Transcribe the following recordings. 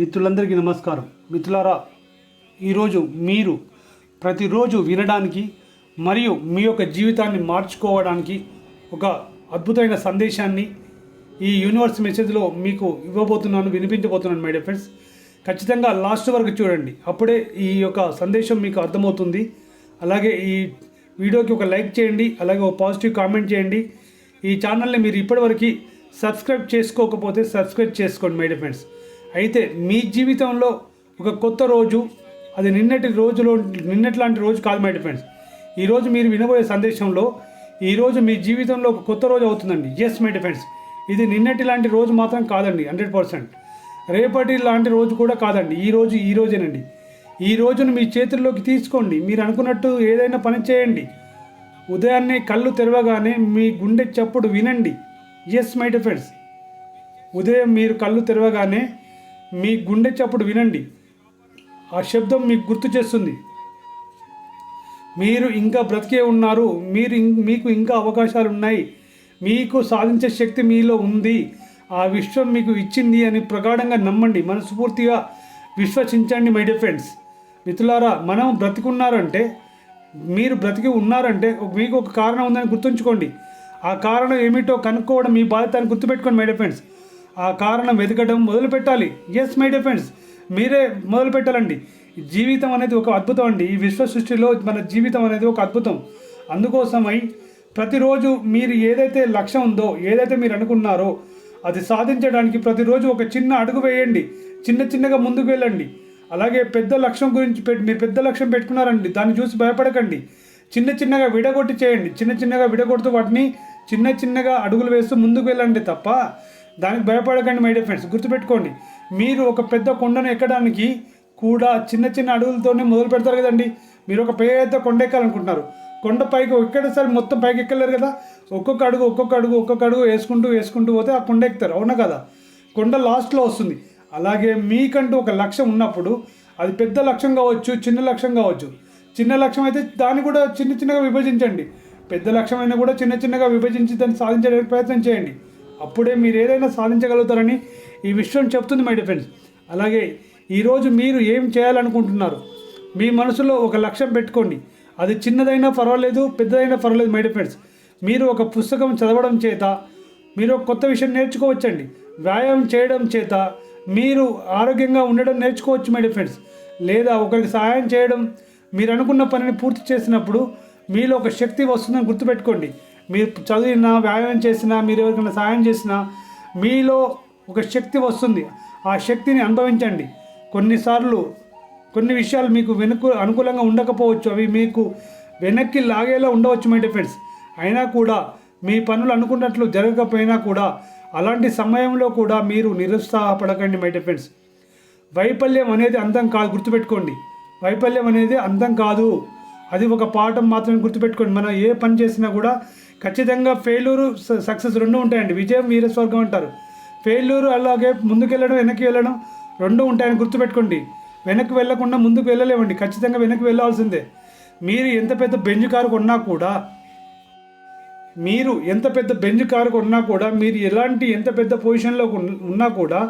మిత్రులందరికీ నమస్కారం. మిత్రులారా ఈరోజు మీరు ప్రతిరోజు వినడానికి మరియు మీ యొక్క జీవితాన్ని మార్చుకోవడానికి ఒక అద్భుతమైన సందేశాన్ని ఈ యూనివర్స్ మెసేజ్లో మీకు ఇవ్వబోతున్నాను వినిపించబోతున్నాను మై డియర్ ఫ్రెండ్స్ ఖచ్చితంగా లాస్ట్ వరకు చూడండి. అప్పుడే ఈ యొక్క సందేశం మీకు అర్థమవుతుంది. అలాగే ఈ వీడియోకి ఒక లైక్ చేయండి అలాగే ఒక పాజిటివ్ కామెంట్ చేయండి. ఈ ఛానల్ని మీరు ఇప్పటివరకు సబ్స్క్రైబ్ చేసుకోకపోతే సబ్స్క్రైబ్ చేసుకోండి మై డియర్ ఫ్రెండ్స్ అయితే మీ జీవితంలో ఒక కొత్త రోజు అది నిన్నటి రోజులో నిన్నట్లాంటి రోజు కాదు మై డిఫెండ్స్ ఈరోజు మీరు వినబోయే సందేశంలో ఈరోజు మీ జీవితంలో ఒక కొత్త రోజు అవుతుందండి. ఎస్ మై డిఫెండ్స్ ఇది నిన్నటి లాంటి రోజు మాత్రం కాదండి హండ్రెడ్ పర్సెంట్ రేపటి లాంటి రోజు కూడా కాదండి ఈ రోజు ఈ రోజేనండి. ఈ రోజును మీ చేతుల్లోకి తీసుకోండి. మీరు అనుకున్నట్టు ఏదైనా పని చేయండి. ఉదయాన్నే కళ్ళు తెరవగానే మీ గుండె చప్పుడు వినండి. ఎస్ మై డిఫెండ్స్ ఉదయం మీరు కళ్ళు తెరవగానే మీ గుండె చప్పుడు వినండి. ఆ శబ్దం మీకు గుర్తు చేస్తుంది. మీరు ఇంకా బ్రతికే ఉన్నారు. మీరు ఇం- మీకు ఇంకా అవకాశాలు ఉన్నాయి. మీకు సాధించే శక్తి మీలో ఉంది. ఆ విశ్వం మీకు ఇచ్చింది అని ప్రగాఢంగా నమ్మండి. మనస్ఫూర్తిగా విశ్వసించండి మై డియర్ ఫ్రెండ్స్ మిత్రులారా మనం బ్రతికున్నారంటే మీరు బ్రతికి ఉన్నారంటే మీకు ఒక కారణం ఉందని గుర్తుంచుకోండి. ఆ కారణం ఏమిటో కనుక్కోవడం మీ బాధ్యత అని గుర్తుపెట్టుకోండి మై డియర్ ఫ్రెండ్స్ ఆ కారణం వెతకడం మొదలు పెట్టాలి ఎస్ మై డిఫెండ్స్ మీరే మొదలు పెట్టాలండి జీవితం అనేది ఒక అద్భుతం అండి. ఈ విశ్వ సృష్టిలో మన జీవితం అనేది ఒక అద్భుతం. అందుకోసమై ప్రతిరోజు మీరు ఏదైతే లక్ష్యం ఉందో ఏదైతే మీరు అనుకున్నారో అది సాధించడానికి ప్రతిరోజు ఒక చిన్న అడుగు వేయండి. చిన్న చిన్నగా ముందుకు వెళ్ళండి. అలాగే పెద్ద లక్ష్యం గురించి పెట్టి మీరు పెద్ద లక్ష్యం పెట్టుకున్నారండి. దాన్ని చూసి భయపడకండి. చిన్న చిన్నగా విడగొట్టి చేయండి. చిన్న చిన్నగా విడగొడుతూ వాటిని చిన్న చిన్నగా అడుగులు వేస్తూ ముందుకు వెళ్ళండి తప్ప దానికి భయపడకండి మై డియర్ ఫ్రెండ్స్ గుర్తుపెట్టుకోండి మీరు ఒక పెద్ద కొండను ఎక్కడానికి కూడా చిన్న చిన్న అడుగులతోనే మొదలు పెడతారు కదండి. మీరు ఒక పెద్ద కొండ ఎక్కాలనుకుంటున్నారు. కొండ పైకి ఒక్కడేసారి మొత్తం పైకి ఎక్కలేరు కదా. ఒక్కొక్క అడుగు ఒక్కొక్క అడుగు ఒక్కొక్క అడుగు వేసుకుంటూ వేసుకుంటూ పోతే ఆ కొండ ఎక్కుతారు. అవునా కదా? కొండ లాస్ట్లో వస్తుంది. అలాగే మీకంటూ ఒక లక్ష్యం ఉన్నప్పుడు అది పెద్ద లక్ష్యం కావచ్చు చిన్న లక్ష్యం కావచ్చు. చిన్న లక్ష్యం అయితే దాన్ని కూడా చిన్న చిన్నగా విభజించండి. పెద్ద లక్ష్యమైనా కూడా చిన్న చిన్నగా విభజించి దాన్ని సాధించడానికి ప్రయత్నం చేయండి. అప్పుడే మీరు ఏదైనా సాధించగలుగుతారని ఈ విషయం చెప్తుంది మై డిఫెండ్స్ అలాగే ఈరోజు మీరు ఏం చేయాలనుకుంటున్నారు? మీ మనసులో ఒక లక్ష్యం పెట్టుకోండి. అది చిన్నదైనా పర్వాలేదు పెద్దదైనా పర్వాలేదు మై డిఫెండ్స్ మీరు ఒక పుస్తకం చదవడం చేత మీరు ఒక కొత్త విషయం నేర్చుకోవచ్చండి. వ్యాయామం చేయడం చేత మీరు ఆరోగ్యంగా ఉండడం నేర్చుకోవచ్చు మై ఫ్రెండ్స్ లేదా ఒకరికి సహాయం చేయడం మీరు అనుకున్న పనిని పూర్తి చేసినప్పుడు మీలో ఒక శక్తి వస్తుందని గుర్తుపెట్టుకోండి. మీరు చదివినా వ్యాయామం చేసినా మీరు ఎవరికైనా సహాయం చేసినా మీలో ఒక శక్తి వస్తుంది. ఆ శక్తిని అనుభవించండి. కొన్నిసార్లు కొన్ని విషయాలు మీకు వెనుక అనుకూలంగా ఉండకపోవచ్చు. అవి మీకు వెనక్కి లాగేలా ఉండవచ్చు మై ఫ్రెండ్స్ అయినా కూడా మీ పనులు అనుకున్నట్లు జరగకపోయినా కూడా అలాంటి సమయంలో కూడా మీరు నిరుత్సాహపడకండి మై ఫ్రెండ్స్ వైఫల్యం అనేది అందం కాదు గుర్తుపెట్టుకోండి. వైఫల్యం అనేది అందం కాదు. అది ఒక పాఠం మాత్రమే గుర్తుపెట్టుకోండి. మనం ఏ పని చేసినా కూడా ఖచ్చితంగా ఫెయిల్యూరు సక్సెస్ రెండు ఉంటాయండి. విజయం వీరస్వర్గం అంటారు. ఫెయిల్యూరు అలాగే ముందుకెళ్ళడం వెనక్కి వెళ్ళడం రెండు ఉంటాయని గుర్తుపెట్టుకోండి. వెనక్కి వెళ్ళకుండా ముందుకు వెళ్ళలేమండి. ఖచ్చితంగా వెనక్కి వెళ్ళాల్సిందే. మీరు ఎంత పెద్ద బెంజ్ కారు కొన్నా కూడా మీరు ఎంత పెద్ద బెంజ్ కారు కొన్నా కూడా మీరు ఎలాంటి ఎంత పెద్ద పొజిషన్లో ఉన్నా కూడా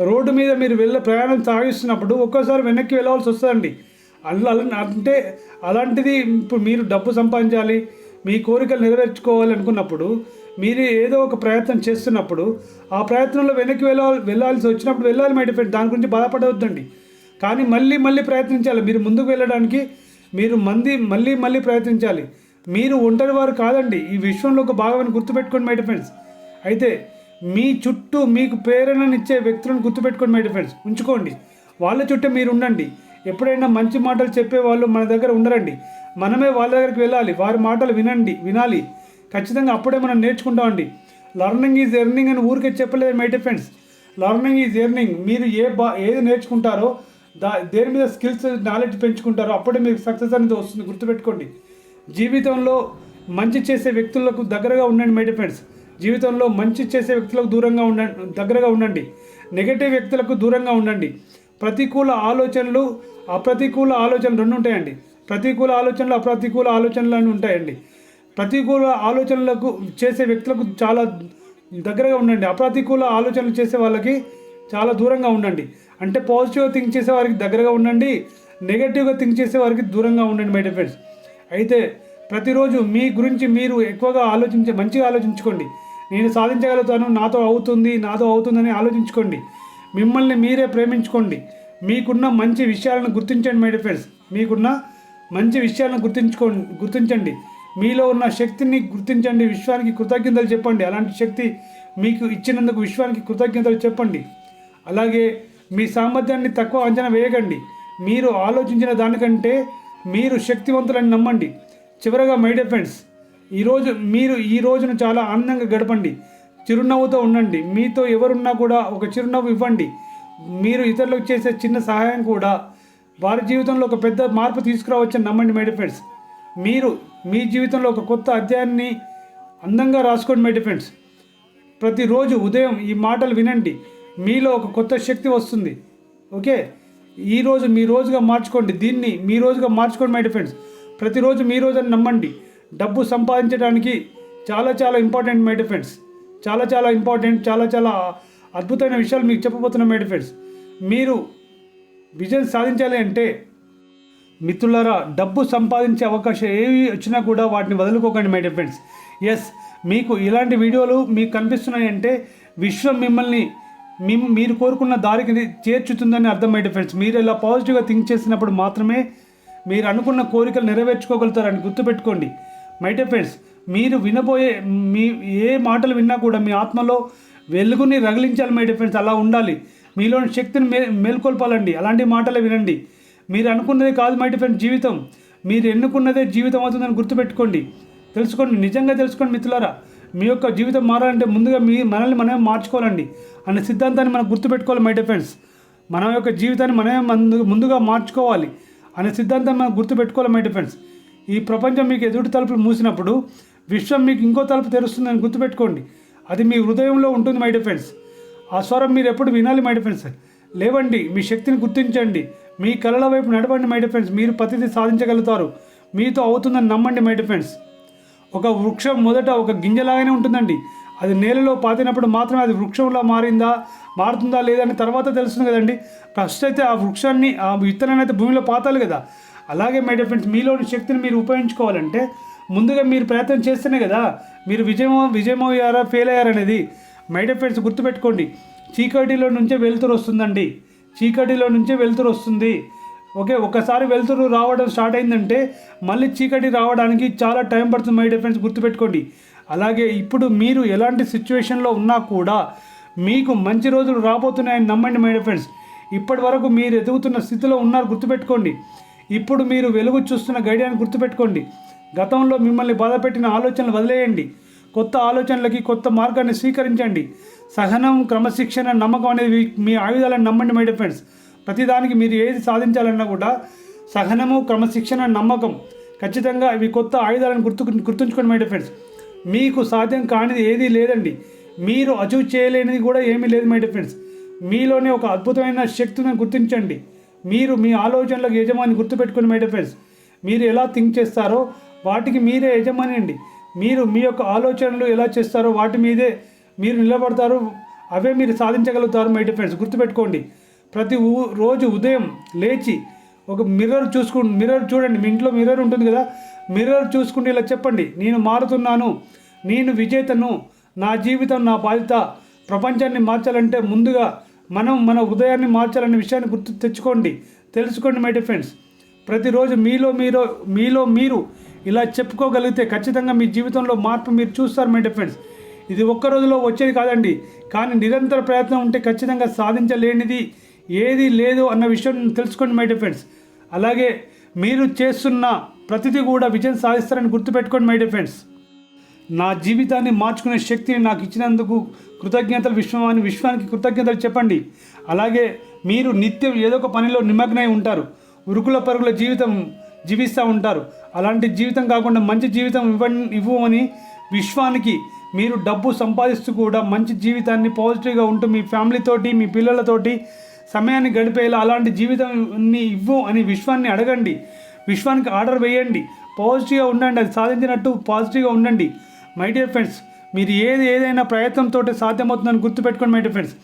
రోడ్డు మీద మీరు వెళ్ళ ప్రయాణం సాగిస్తున్నప్పుడు ఒక్కోసారి వెనక్కి వెళ్ళవలసి వస్తుందండి. అలా అంటే అలాంటిది ఇప్పుడు మీరు డబ్బు సంపాదించాలి మీ కోరికలు నెరవేర్చుకోవాలనుకున్నప్పుడు మీరు ఏదో ఒక ప్రయత్నం చేస్తున్నప్పుడు ఆ ప్రయత్నంలో వెనక్కి వెళ్ళాలి వెళ్ళాల్సి వచ్చినప్పుడు వెళ్ళాలి మై డిఫెండ్ దాని గురించి బాధపడవద్దండి. కానీ మళ్ళీ మళ్ళీ ప్రయత్నించాలి. మీరు ముందుకు వెళ్ళడానికి మీరు మంది మళ్ళీ మళ్ళీ ప్రయత్నించాలి. మీరు ఒంటరి వారు కాదండి. ఈ విశ్వంలో ఒక భాగమని గుర్తుపెట్టుకోండి మై డిఫెండ్స్ అయితే మీ చుట్టూ మీకు ప్రేరణనిచ్చే వ్యక్తులను గుర్తుపెట్టుకోండి మై డిఫెండ్స్ ఉంచుకోండి. వాళ్ళ చుట్టూ మీరు ఉండండి. ఎప్పుడైనా మంచి మాటలు చెప్పే వాళ్ళు మన దగ్గర ఉండరండి. మనమే వాళ్ళ దగ్గరికి వెళ్ళాలి. వారి మాటలు వినండి వినాలి. ఖచ్చితంగా అప్పుడే మనం నేర్చుకుంటామండి లర్నింగ్ ఈజ్ ఎర్నింగ్ అని ఊరికే చెప్పలేదు my dear friends learning is earning మీరు ఏ బా ఏది నేర్చుకుంటారో దా దేని మీద స్కిల్స్ నాలెడ్జ్ పెంచుకుంటారో అప్పుడే మీకు సక్సెస్ అనేది వస్తుంది. గుర్తుపెట్టుకోండి. జీవితంలో మంచి చేసే వ్యక్తులకు దగ్గరగా ఉండండి మై డిఫెండ్స్ జీవితంలో మంచి చేసే వ్యక్తులకు దూరంగా ఉండండి దగ్గరగా ఉండండి. నెగటివ్ వ్యక్తులకు దూరంగా ఉండండి. ప్రతికూల ఆలోచనలు అప్రతికూల ఆలోచనలు రెండు ఉంటాయండి. ప్రతికూల ఆలోచనలు అప్రతికూల ఆలోచనలు అని ఉంటాయండి. ప్రతికూల ఆలోచనలకు చేసే వ్యక్తులకు చాలా దగ్గరగా ఉండండి. అప్రతికూల ఆలోచనలు చేసే వాళ్ళకి చాలా దూరంగా ఉండండి. అంటే పాజిటివ్గా థింక్ చేసే వారికి దగ్గరగా ఉండండి. నెగటివ్గా థింక్ చేసే వారికి దూరంగా ఉండండి మై ఫ్రెండ్స్ అయితే ప్రతిరోజు మీ గురించి మీరు ఎక్కువగా ఆలోచించే మంచిగా ఆలోచించుకోండి. నేను సాధించగలుగుతాను నాతో అవుతుంది నాతో అవుతుందని ఆలోచించుకోండి. మిమ్మల్ని మీరే ప్రేమించుకోండి. మీకున్న మంచి విషయాలను గుర్తించండి మై ఫ్రెండ్స్ మీకున్న మంచి విషయాలను గుర్తించుకోండి గుర్తించండి. మీలో ఉన్న శక్తిని గుర్తించండి. విశ్వానికి కృతజ్ఞతలు చెప్పండి. అలాంటి శక్తి మీకు ఇచ్చినందుకు విశ్వానికి కృతజ్ఞతలు చెప్పండి. అలాగే మీ సామర్థ్యాన్ని తక్కువ అంచనా వేయకండి. మీరు ఆలోచించిన దానికంటే మీరు శక్తివంతులని నమ్మండి. చివరగా మై డియర్ ఫ్రెండ్స్ ఈరోజు మీరు ఈ రోజును చాలా ఆనందంగా గడపండి. చిరునవ్వుతో ఉండండి. మీతో ఎవరున్నా కూడా ఒక చిరునవ్వు ఇవ్వండి. మీరు ఇతరులకు చేసే చిన్న సహాయం కూడా వారి జీవితంలో ఒక పెద్ద మార్పు తీసుకురావచ్చని నమ్మండి మై ఫ్రెండ్స్ మీరు మీ జీవితంలో ఒక కొత్త అధ్యాయాన్ని అందంగా రాసుకోండి మై ఫ్రెండ్స్ ప్రతిరోజు ఉదయం ఈ మాటలు వినండి. మీలో ఒక కొత్త శక్తి వస్తుంది. ఓకే? ఈరోజు మీ రోజుగా మార్చుకోండి. దీన్ని మీ రోజుగా మార్చుకోండి మై ఫ్రెండ్స్ ప్రతిరోజు మీ రోజు అని నమ్మండి. డబ్బు సంపాదించడానికి చాలా చాలా ఇంపార్టెంట్ మై ఫ్రెండ్స్ చాలా చాలా ఇంపార్టెంట్ చాలా చాలా అద్భుతమైన విషయాలు మీకు చెప్పబోతున్నాం మై ఫ్రెండ్స్ మీరు విజయం సాధించాలి అంటే మిత్రులారా డబ్బు సంపాదించే అవకాశం ఏవి వచ్చినా కూడా వాటిని వదులుకోకండి మై ఫ్రెండ్స్ ఎస్ మీకు ఇలాంటి వీడియోలు మీకు కనిపిస్తున్నాయి అంటే విశ్వం మిమ్మల్ని మీ మీరు కోరుకున్న దారికి చేర్చుతుందని అర్థం మై ఫ్రెండ్స్ మీరు ఇలా పాజిటివ్గా థింక్ చేసినప్పుడు మాత్రమే మీరు అనుకున్న కోరికలు నెరవేర్చుకోగలుగుతారని గుర్తుపెట్టుకోండి. మై డియర్ ఫ్రెండ్స్ మీరు వినబోయే మీ ఏ మాటలు విన్నా కూడా మీ ఆత్మలో వెలుగుని రగిలించాలి మై డిఫెన్స్ అలా ఉండాలి. మీలోని శక్తిని మే మేల్కొల్పాలండి. అలాంటి మాటలే వినండి. మీరు అనుకున్నదే కాదు మై డిఫెన్స్ ఫ్రెండ్స్ జీవితం. మీరు ఎన్నుకున్నదే జీవితం అవుతుందని గుర్తుపెట్టుకోండి. తెలుసుకోండి నిజంగా తెలుసుకోండి మిత్రులారా. మీ యొక్క జీవితం మారాలంటే ముందుగా మీ మనల్ని మనమే మార్చుకోవాలండి. అనే సిద్ధాంతాన్ని మనం గుర్తుపెట్టుకోవాలి మై డిఫెన్స్ ఫ్రెండ్స్ మన యొక్క జీవితాన్ని మనమే ముందుగా మార్చుకోవాలి అనే సిద్ధాంతం మనం గుర్తుపెట్టుకోవాలి మై డిఫెన్స్ ఫ్రెండ్స్ ఈ ప్రపంచం మీకు ఎదుటి తలుపులు మూసినప్పుడు విశ్వం మీకు ఇంకో తలుపు తెరుస్తుందని గుర్తుపెట్టుకోండి. అది మీ హృదయంలో ఉంటుంది మై డిఫెన్స్ ఫ్రెండ్స్ ఆ స్వరం మీరు ఎప్పుడు వినాలి మై డిఫెన్స్ లేవండి మీ శక్తిని గుర్తించండి. మీ కళల వైపు నడవండి మై డిఫెన్స్ మీరు ప్రతిదీ సాధించగలుగుతారు. మీతో అవుతుందని నమ్మండి మై డిఫెన్స్ ఫ్రెండ్స్ ఒక వృక్షం మొదట ఒక గింజలాగానే ఉంటుందండి. అది నేలలో పాతినప్పుడు మాత్రమే అది వృక్షంలో మారిందా మారుతుందా లేదా అని తర్వాత తెలుస్తుంది కదండి. ఫస్ట్ అయితే ఆ వృక్షాన్ని ఆ విత్తనాన్ని అయితే భూమిలో పాతాలి కదా. అలాగే మై డిఫెన్స్ మీలోని శక్తిని మీరు ఉపయోగించుకోవాలంటే ముందుగా మీరు ప్రయత్నం చేస్తేనే కదా మీరు విజయం విజయం అయ్యారా ఫెయిల్ అయ్యారనేది మైడ్ డియర్ ఫ్రెండ్స్ గుర్తుపెట్టుకోండి. చీకటిలో నుంచే వెలుతురు వస్తుందండి. చీకటిలో నుంచే వెలుతురు వస్తుంది. ఓకే ఒకసారి వెలుతురు రావడం స్టార్ట్ అయిందంటే మళ్ళీ చీకటి రావడానికి చాలా టైం పడుతుంది మై డిఫెన్స్ గుర్తుపెట్టుకోండి. అలాగే ఇప్పుడు మీరు ఎలాంటి సిచ్యువేషన్లో ఉన్నా కూడా మీకు మంచి రోజులు రాబోతున్నాయని నమ్మండి మై డిఫెన్స్ ఇప్పటి వరకు మీరు ఎదుగుతున్న స్థితిలో ఉన్నారు గుర్తుపెట్టుకోండి. ఇప్పుడు మీరు వెలుగు చూస్తున్న గైడియాన్ని గుర్తుపెట్టుకోండి. గతంలో మిమ్మల్ని బాధపెట్టిన ఆలోచనలు వదిలేయండి. కొత్త ఆలోచనలకి కొత్త మార్గాన్ని స్వీకరించండి. సహనం క్రమశిక్షణ నమ్మకం అనేది మీ ఆయుధాలను నమ్మండి మై ఫ్రెండ్స్ ప్రతిదానికి మీరు ఏది సాధించాలన్నా కూడా సహనము క్రమశిక్షణ నమ్మకం ఖచ్చితంగా ఇవి కొత్త ఆయుధాలను గుర్తు గుర్తుంచుకోండి మై ఫ్రెండ్స్ మీకు సాధ్యం కానిది ఏదీ లేదండి. మీరు అచీవ్ చేయలేనిది కూడా ఏమీ లేదు మై ఫ్రెండ్స్ మీలోనే ఒక అద్భుతమైన శక్తిని గుర్తించండి. మీరు మీ ఆలోచనలకు యజమాని గుర్తుపెట్టుకుని మై ఫ్రెండ్స్ మీరు ఎలా థింక్ చేస్తారో వాటికి మీరే యజమాని అండి మీరు మీ యొక్క ఆలోచనలు ఎలా చేస్తారో వాటి మీదే మీరు నిలబడతారు. అవే మీరు సాధించగలుగుతారు మై డిఫెన్స్ గుర్తుపెట్టుకోండి ప్రతి ఊ- రోజు ఉదయం లేచి ఒక మిర్రర్ చూసుకు మిర్రర్ చూడండి. మీ ఇంట్లో మిర్రర్ ఉంటుంది కదా మిర్రర్ చూసుకుంటే ఇలా చెప్పండి. నేను మారుతున్నాను నేను విజేతను నా జీవితం నా బాధ్యత. ప్రపంచాన్ని మార్చాలంటే ముందుగా మనం మన ఉదయాన్ని మార్చాలనే విషయాన్ని గుర్తు తెచ్చుకోండి. తెలుసుకోండి మై డిఫెన్స్ ప్రతిరోజు మీలో మీరు మీలో మీరు ఇలా చెప్పుకోగలిగితే ఖచ్చితంగా మీ జీవితంలో మార్పు మీరు చూస్తారు మై ఫ్రెండ్స్ ఇది ఒక్క రోజులో వచ్చేది కాదండి. కానీ నిరంతర ప్రయత్నం ఉంటే ఖచ్చితంగా సాధించలేనిది ఏది లేదు అన్న విషయం తెలుసుకోండి మై ఫ్రెండ్స్ అలాగే మీరు చేస్తున్న ప్రతిదీ కూడా విజయం సాధిస్తారని గుర్తుపెట్టుకోండి మై ఫ్రెండ్స్ నా జీవితాన్ని మార్చుకునే శక్తిని నాకు ఇచ్చినందుకు కృతజ్ఞతలు విశ్వమాని విశ్వానికి కృతజ్ఞతలు చెప్పండి. అలాగే మీరు నిత్యం ఏదో ఒక పనిలో నిమగ్నై ఉంటారు. ఉరుకుల పరుగుల జీవితం జీవిస్తూ ఉంటారు. అలాంటి జీవితం కాకుండా మంచి జీవితం ఇవ్వండి ఇవ్వమని విశ్వానికి మీరు డబ్బు సంపాదిస్తూ కూడా మంచి జీవితాన్ని పాజిటివ్గా ఉంటూ మీ ఫ్యామిలీతోటి మీ పిల్లలతోటి సమయాన్ని గడిపేలా అలాంటి జీవితాన్ని ఇవ్వు అని విశ్వాన్ని అడగండి. విశ్వానికి ఆర్డర్ వేయండి. పాజిటివ్గా ఉండండి. అది సాధించినట్టు పాజిటివ్గా ఉండండి. మై డియర్ ఫ్రెండ్స్ మీరు ఏది ఏదైనా ప్రయత్నంతో సాధ్యమవుతుందని గుర్తుపెట్టుకోండి మై డియర్ ఫ్రెండ్స్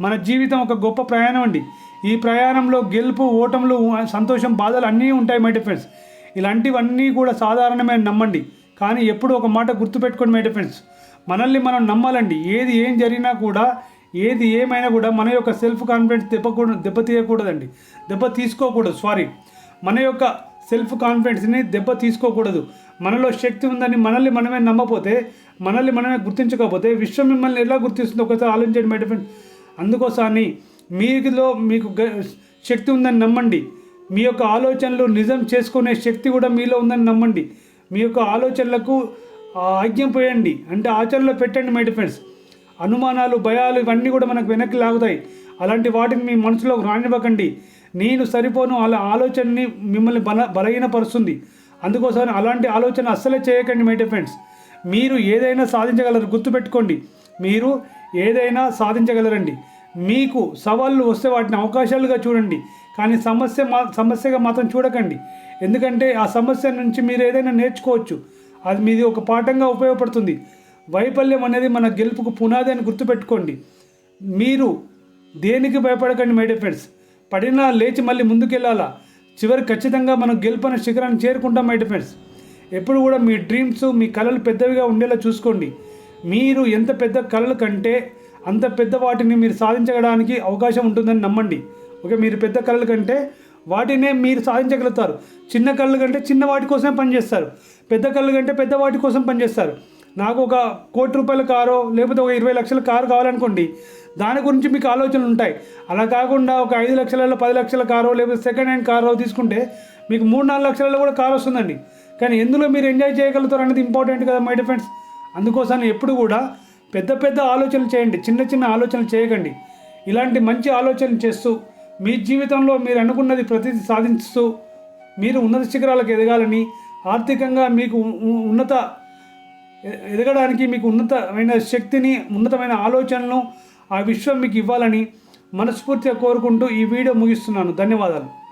మన జీవితం ఒక గొప్ప ప్రయాణం అండి. ఈ ప్రయాణంలో గెలుపు ఓటములు సంతోషం బాధలు అన్నీ ఉంటాయి మై ఫ్రెండ్స్ ఇలాంటివన్నీ కూడా సాధారణమైన నమ్మండి. కానీ ఎప్పుడు ఒక మాట గుర్తుపెట్టుకోండి మై ఫ్రెండ్స్ మనల్ని మనం నమ్మాలండి. ఏది ఏం జరిగినా కూడా ఏది ఏమైనా కూడా మన యొక్క సెల్ఫ్ కాన్ఫిడెన్స్ దెబ్బకూడదు దెబ్బ తీయకూడదండి దెబ్బ తీసుకోకూడదు సారీ మన యొక్క సెల్ఫ్ కాన్ఫిడెన్స్ని దెబ్బ తీసుకోకూడదు. మనలో శక్తి ఉందని మనల్ని మనమే నమ్మపోతే మనల్ని మనమే గుర్తించకపోతే విశ్వం మిమ్మల్ని ఎలా గుర్తిస్తుందో ఒకసారి ఆలోచించండి మై ఫ్రెండ్స్ అందుకోసాన్ని మీలో మీకు గ- శక్తి ఉందని నమ్మండి. మీ యొక్క ఆలోచనలు నిజం చేసుకునే శక్తి కూడా మీలో ఉందని నమ్మండి. మీ యొక్క ఆలోచనలకు ఆజ్ఞం పోయండి. అంటే ఆచరణలో పెట్టండి మై ఫ్రెండ్స్ అనుమానాలు భయాలు ఇవన్నీ కూడా మనకు వెనక్కి లాగుతాయి. అలాంటి వాటిని మీ మనసులో రానివ్వకండి. నేను సరిపోను అలా ఆలోచనని మిమ్మల్ని బల బలహీనపరుస్తుంది. అందుకోసం అలాంటి ఆలోచన అస్సలే చేయకండి మై ఫ్రెండ్స్ మీరు ఏదైనా సాధించగలరు గుర్తుపెట్టుకోండి. మీరు ఏదైనా సాధించగలరండి. మీకు సవాళ్ళు వస్తే వాటిని అవకాశాలుగా చూడండి. కానీ సమస్య మా సమస్యగా మాత్రం చూడకండి. ఎందుకంటే ఆ సమస్య నుంచి మీరు ఏదైనా నేర్చుకోవచ్చు. అది మీది ఒక పాఠంగా ఉపయోగపడుతుంది. వైఫల్యం అనేది మన గెలుపుకు పునాది అని గుర్తుపెట్టుకోండి. మీరు దేనికి భయపడకండి మై డియర్ ఫ్రెండ్స్? పడినా లేచి మళ్ళీ ముందుకెళ్ళాలా? చివరి ఖచ్చితంగా మనం గెలుపన శిఖరాన్ని చేరుకుంటాం మై డియర్ ఫ్రెండ్స్. ఎప్పుడు కూడా మీ డ్రీమ్స్ మీ కళలు పెద్దవిగా ఉండేలా చూసుకోండి. మీరు ఎంత పెద్ద కళలు కంటే అంత పెద్ద వాటిని మీరు సాధించడానికి అవకాశం ఉంటుందని నమ్మండి. ఓకే మీరు పెద్ద కళల కంటే వాటినే మీరు సాధించగలుగుతారు. చిన్న కళ్ళు కంటే చిన్న వాటి కోసమే పనిచేస్తారు. పెద్ద కళ్ళు కంటే పెద్ద వాటి కోసం పనిచేస్తారు. నాకు ఒక కోటి రూపాయల కారో లేకపోతే ఒక ఇరవై లక్షల కారు కావాలనుకోండి దాని గురించి మీకు ఆలోచనలు ఉంటాయి. అలా కాకుండా ఒక ఐదు లక్షలలో పది లక్షల కారో లేకపోతే సెకండ్ హ్యాండ్ కారో తీసుకుంటే మీకు మూడు నాలుగు లక్షలలో కూడా కారు వస్తుందండి. కానీ ఎందులో మీరు ఎంజాయ్ చేయగలుగుతారు అనేది ఇంపార్టెంట్ కదా మై ఫ్రెండ్స్ అందుకోసం ఎప్పుడు కూడా పెద్ద పెద్ద ఆలోచనలు చేయండి. చిన్న చిన్న ఆలోచనలు చేయకండి. ఇలాంటి మంచి ఆలోచనలు చేస్తూ మీ జీవితంలో మీరు అనుకున్నది ప్రతిదీ సాధిస్తూ మీరు ఉన్నత శిఖరాలకు ఎదగాలని ఆర్థికంగా మీకు ఉన్నత ఎదగడానికి మీకు ఉన్నతమైన శక్తిని ఉన్నతమైన ఆలోచనలను ఆ విశ్వం మీకు ఇవ్వాలని మనస్ఫూర్తిగా కోరుకుంటూ ఈ వీడియో ముగిస్తున్నాను. ధన్యవాదాలు.